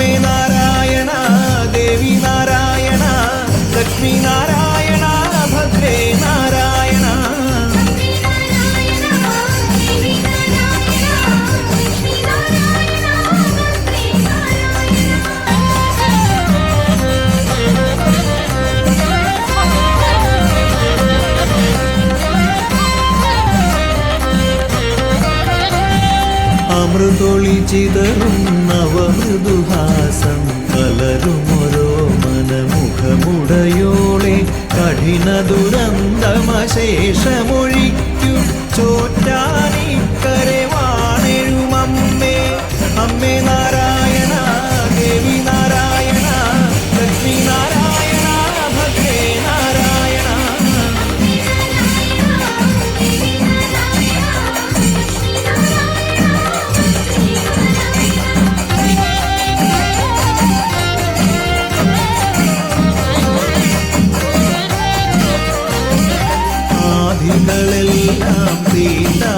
സ്വാമി നാരായണ ദേവി നാരായണ ലക്ഷ്മി നാരായണ. മൃദൊളി ചിതറുന്നവ മൃദുഹാസം കലരുമൊരോ മനമുഖമുടയോളെ കഠിന ദുരന്തമശേഷമൊഴിക്കും. ചോറ്റാനിക്കരെ വാണെഴുമമ്മേ അമ്മേ തിങ്കളെല്ലാം തീണ്ടാ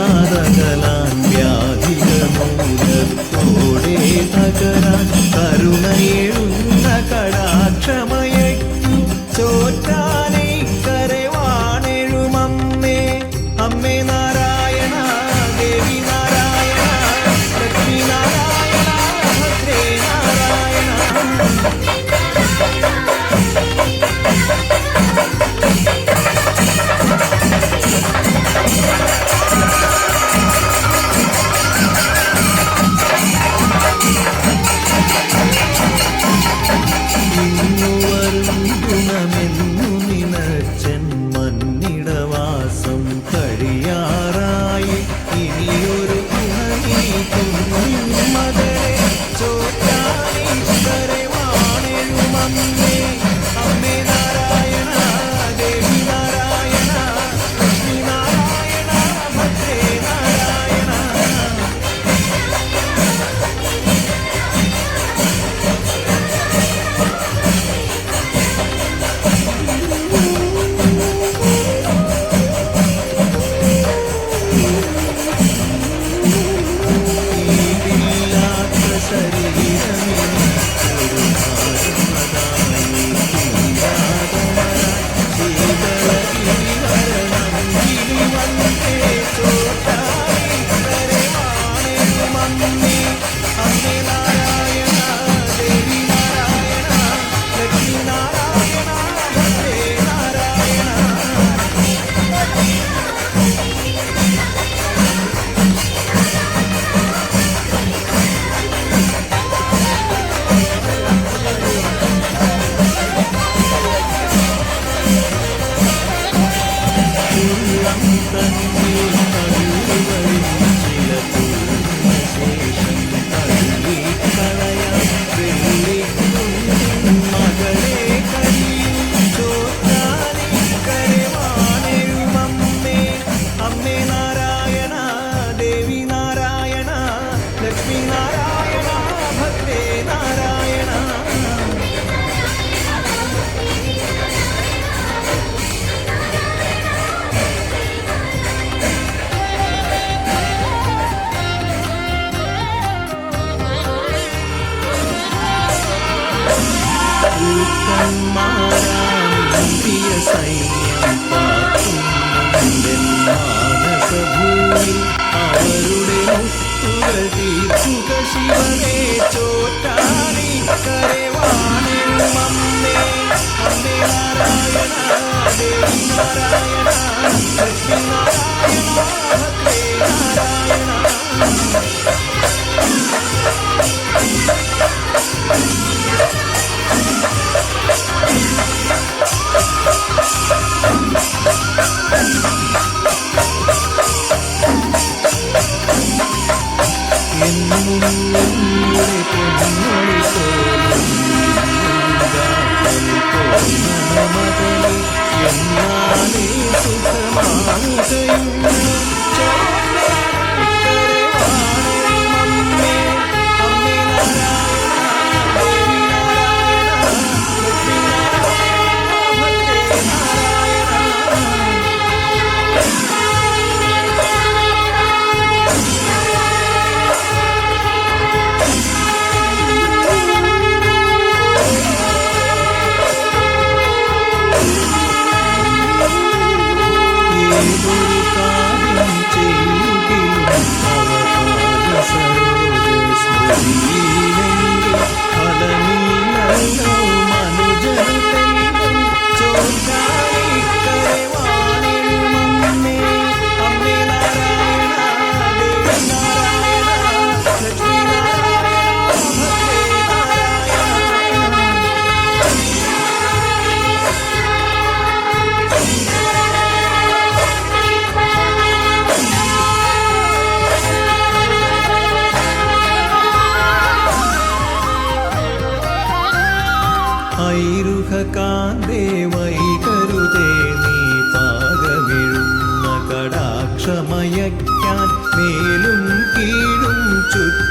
baby. ശിവനെ ചോറ്റാണി കരവാണി മമ്മേ അമ്മേ നാരായണ ദേവി നാരായണ ലക്ഷ്മി നാരായണ എന്നാണേ സുഖമാകയും ചുറ്റും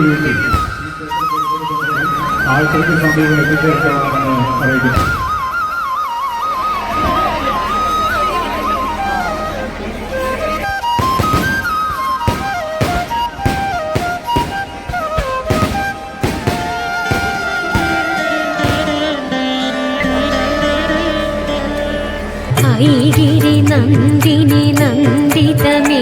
ಮೆಸೇಜ್ ಇಟ್ಟು ಆಲ್ಟರ್ಗೆ ಸಂಬಂಧ ಮೆಸೇಜ್ ಅರೈದು गिरि नन्दिनि नन्दितमेदिनि